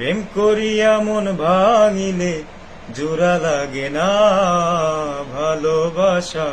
প্রেম করিয়া মন ভাঙিলে জোড়া লাগে না ভালোবাসা,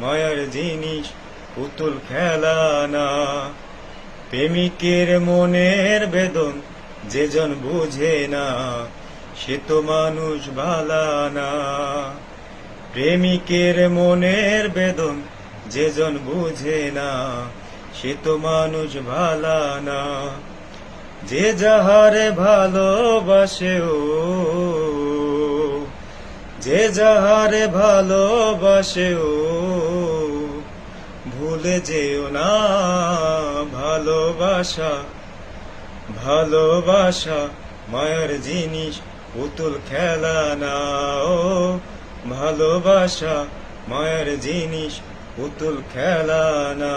মায়ার জিনিস, পুতুল খেলা না প্রেমিকের মনের বেদন যেজন বুঝে না, সে তো মানুষ ভালা না। প্রেমিকের মনের বেদন যেজন বুঝে না, সে তো মানুষ ভালা না। যে যাহারে ভালোবাসে ও, যে যাহারে ভালোবাসে ও, ভুলে যেও না ভালোবাসা ভালোবাসা মায়ের জিনিস, পুতুল খেলা না ও ভালোবাসা মায়ের জিনিস, পুতুল খেলা না